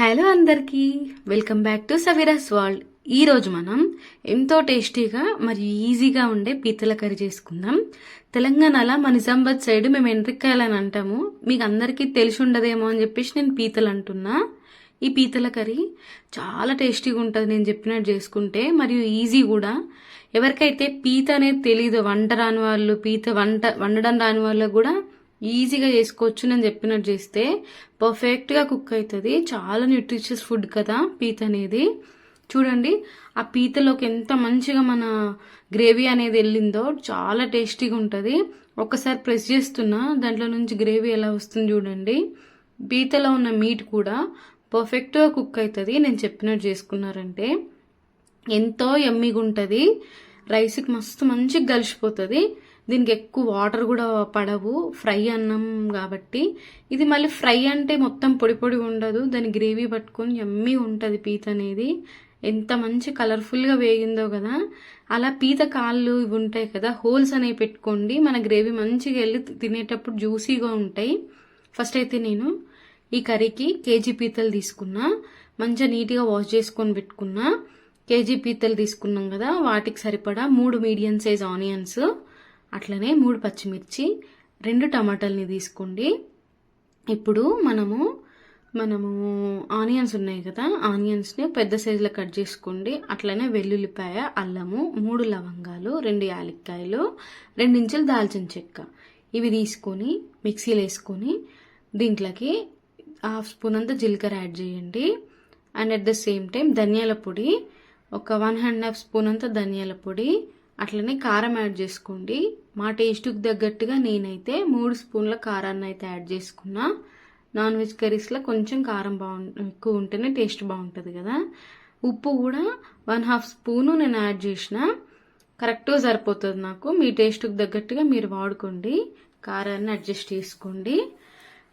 Hello అందరికీ welcome back to సవిరాస్ world. ఈరోజు మనం ఎంతో టేస్టీగా మరియు ఈజీగా ఉండే పీతల కర్రీ చేసుకుందాం. తెలంగాణలో మా నిజామాబాద్ సైడ్ మేము ఎండ్రికాయలు అంటాము. మీకు అందరికీ తెలిసి ఉండదేమో అని చెప్పేసి నేను పీతలు అంటున్నా. ఈ పీతల కర్రీ చాలా టేస్టీగా ఉంటుంది నేను చెప్పినట్టు చేసుకుంటే మరియు ఈజీ కూడా. ఎవరికైతే పీత అనేది తెలియదు వంట రాని వాళ్ళు పీత వంట వండడం రాని వాళ్ళకు కూడా ఈజీగా చేసుకోవచ్చు నేను చెప్పినట్టు చేస్తే పర్ఫెక్ట్గా కుక్ అవుతుంది చాలా న్యూట్రిషియస్ ఫుడ్ కదా పీత అనేది. చూడండి ఆ పీతలోకి ఎంత మంచిగా మన గ్రేవీ అనేది వెళ్ళిందో చాలా టేస్టీగా ఉంటుంది. ఒక్కసారి ప్రెస్ చేస్తున్నా దాంట్లో నుంచి గ్రేవీ ఎలా వస్తుంది చూడండి. పీతలో ఉన్న మీట్ కూడా పర్ఫెక్ట్గా కుక్ అవుతుంది నేను చెప్పినట్టు చేసుకున్నారంటే ఎంతో ఎమ్మిగా ఉంటుంది. రైస్కి మస్తు మంచిగా కలిసిపోతుంది దీనికి ఎక్కువ వాటర్ కూడా పడవు ఫ్రై అన్నం కాబట్టి. ఇది మళ్ళీ ఫ్రై అంటే మొత్తం పొడి పొడి ఉండదు దాని గ్రేవీ పట్టుకొని ఎమ్మి ఉంటుంది పీత అనేది. ఎంత మంచి కలర్ఫుల్గా వేగిందో కదా. అలా పీత కాళ్ళు ఇవి ఉంటాయి కదా హోల్స్ అనేవి పెట్టుకోండి. మన గ్రేవీ మంచిగా వెళ్ళి తినేటప్పుడు జ్యూసీగా ఉంటాయి. ఫస్ట్ అయితే నేను ఈ కర్రీకి కేజీ పీతలు తీసుకున్నా. మంచిగా నీట్గా వాష్ చేసుకొని పెట్టుకున్నా. కేజీ పీతలు తీసుకున్నాం కదా వాటికి సరిపడా మూడు మీడియం సైజ్ ఆనియన్స్ అట్లనే మూడు పచ్చిమిర్చి రెండు టమాటాలని తీసుకోండి. ఇప్పుడు మనము మనము ఆనియన్స్ ఉన్నాయి కదా ఆనియన్స్ని పెద్ద సైజులో కట్ చేసుకోండి. అట్లనే వెల్లుల్లిపాయ అల్లము మూడు లవంగాలు రెండు యాలక్కాయలు రెండు ఇంచులు దాల్చిన చెక్క. ఇవి తీసుకొని మిక్సీలో వేసుకొని దీంట్లోకి హాఫ్ స్పూన్ అంతా జీలకర్ర యాడ్ చేయండి. And at the same time ధనియాల పొడి ఒక వన్ అండ్ హాఫ్ స్పూన్ అంతా ధనియాల పొడి అట్లనే కారం యాడ్ చేసుకోండి. మా టేస్ట్కి తగ్గట్టుగా నేనైతే మూడు స్పూన్ల కారాన్ని అయితే యాడ్ చేసుకున్నా. నాన్ వెజ్ కర్రీస్లో కొంచెం కారం బాగుంటు ఎక్కువ ఉంటేనే టేస్ట్ బాగుంటుంది కదా. ఉప్పు కూడా వన్ హాఫ్ స్పూను నేను యాడ్ చేసిన. కరెక్ట్గా సరిపోతుంది నాకు. మీ టేస్ట్కి తగ్గట్టుగా మీరు వాడుకోండి. కారాన్ని అడ్జస్ట్ చేసుకోండి.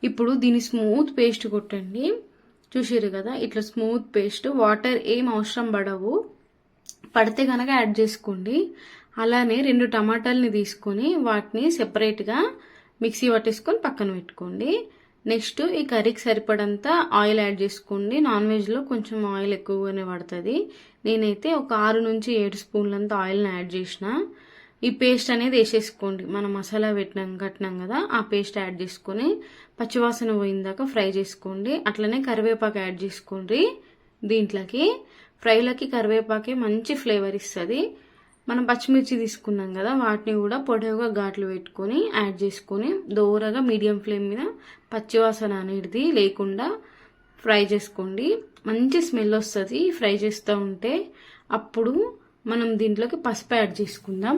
ఇప్పుడు దీన్ని స్మూత్ పేస్ట్ కొట్టండి. చూసారు కదా ఇట్లా స్మూత్ పేస్ట్. వాటర్ ఏం అవసరం పడవు. పడితే కనుక యాడ్ చేసుకోండి. అలానే రెండు టమాటాలని తీసుకొని వాటిని సెపరేట్గా మిక్సీ పట్టేసుకొని పక్కన పెట్టుకోండి. నెక్స్ట్ ఈ కర్రీకి సరిపడంత ఆయిల్ యాడ్ చేసుకోండి. నాన్ వెజ్లో కొంచెం ఆయిల్ ఎక్కువగానే పడుతుంది. నేనైతే ఒక ఆరు నుంచి ఏడు స్పూన్లంత ఆయిల్ని యాడ్ చేసిన. ఈ పేస్ట్ అనేది వేసేసుకోండి. మనం మసాలా పెట్టినాం కట్టినాం కదా ఆ పేస్ట్ యాడ్ చేసుకొని పచ్చివాసన పోయిందాక ఫ్రై చేసుకోండి. అట్లనే కరివేపాకు యాడ్ చేసుకోండి. దీంట్లోకి ఫ్రైలకి కరివేపాకే మంచి ఫ్లేవర్ ఇస్తుంది. మనం పచ్చిమిర్చి తీసుకున్నాం కదా వాటిని కూడా పొడవుగా ఘాట్లు పెట్టుకొని యాడ్ చేసుకొని దూరగా మీడియం ఫ్లేమ్ మీద పచ్చివాసన అనేది లేకుండా ఫ్రై చేసుకోండి. మంచి స్మెల్ వస్తుంది. ఫ్రై చేస్తూ ఉంటే అప్పుడు మనం దీంట్లోకి పసుపు యాడ్ చేసుకుందాం.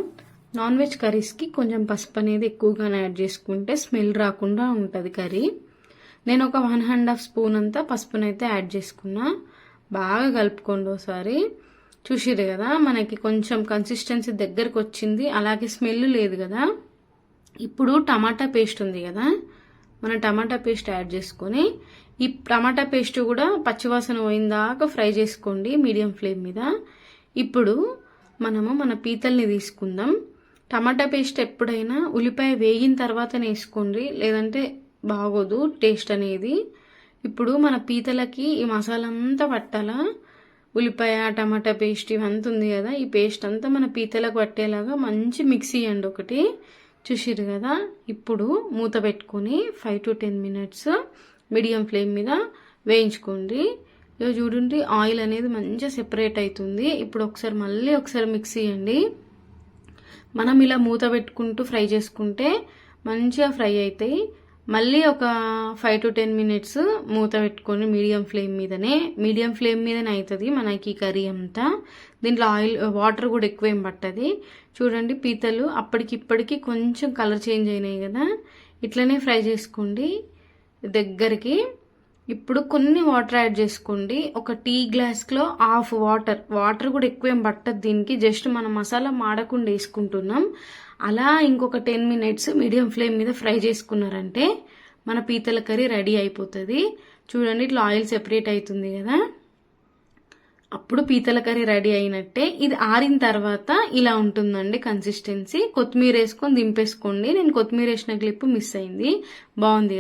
నాన్ వెజ్ కర్రీస్కి కొంచెం పసుపు అనేది ఎక్కువగానే యాడ్ చేసుకుంటే స్మెల్ రాకుండా ఉంటుంది కర్రీ నేను ఒక వన్ అండ్ హాఫ్ స్పూన్ అంతా పసుపునైతే యాడ్ చేసుకున్నా. బాగా కలుపుకోండి ఒకసారి. చూసిరు కదా మనకి కొంచెం కన్సిస్టెన్సీ దగ్గరకు వచ్చింది అలాగే స్మెల్ లేదు కదా. ఇప్పుడు టమాటా పేస్ట్ ఉంది కదా మన టమాటా పేస్ట్ యాడ్ చేసుకొని ఈ టమాటా పేస్ట్ కూడా పచ్చివాసన పోయిందాక ఫ్రై చేసుకోండి మీడియం ఫ్లేమ్ మీద. ఇప్పుడు మనము మన పీతల్ని తీసుకుందాం. టమాటా పేస్ట్ ఎప్పుడైనా ఉల్లిపాయ వేగిన తర్వాత వేసుకోండి లేదంటే బాగోదు టేస్ట్ అనేది. ఇప్పుడు మన పీతలకి ఈ మసాలా అంతా పట్టాలా? ఉల్లిపాయ టమాటా పేస్ట్ ఇవంతా ఉంది కదా. ఈ పేస్ట్ అంతా మన పీతలకు పట్టేలాగా మంచి మిక్సీ ఇవ్వండి ఒకటి. చూసిరు కదా? ఇప్పుడు మూత పెట్టుకొని five to ten minutes medium flame మీద వేయించుకోండి. ఇక చూడండి ఆయిల్ అనేది మంచిగా సెపరేట్ అవుతుంది ఇప్పుడు ఒకసారి మళ్ళీ ఒకసారి మిక్స్ చేయండి మనం ఇలా మూత పెట్టుకుంటూ ఫ్రై చేసుకుంటే మంచిగా ఫ్రై అవుతాయి. మళ్ళీ ఒక ఫైవ్ టు టెన్ మినిట్స్ మూత పెట్టుకొని మీడియం ఫ్లేమ్ మీదనే మీడియం ఫ్లేమ్ మీదనే అవుతుంది మనకి కర్రీ అంతా. దీంట్లో ఆయిల్ వాటర్ కూడా ఎక్కువ ఏం పట్టది. చూడండి పీతలు అప్పటికిప్పటికి కొంచెం కలర్ చేంజ్ అయినాయి కదా. ఇట్లనే ఫ్రై చేసుకోండి. దగ్గరికి ఇప్పుడు కొన్ని వాటర్ యాడ్ చేసుకోండి. ఒక టీ గ్లాస్లో హాఫ్ వాటర్ వాటర్ కూడా ఎక్కువ ఏం పట్టదు దీనికి. జస్ట్ మనం మసాలా మాడకుండా వేసుకుంటున్నాం. అలా ఇంకొక టెన్ మినిట్స్ మీడియం ఫ్లేమ్ మీద ఫ్రై చేసుకున్నారంటే మన పీతల కర్రీ రెడీ అయిపోతుంది. చూడండి ఇట్లా ఆయిల్ సెపరేట్ అవుతుంది కదా. అప్పుడు పీతల కర్రీ రెడీ అయినట్టే. ఇది ఆరిన తర్వాత ఇలా ఉంటుందండి కన్సిస్టెన్సీ కొత్తిమీర వేసుకొని దింపేసుకోండి. నేను కొత్తిమీర వేసిన క్లిప్ మిస్ అయింది. బాగుంది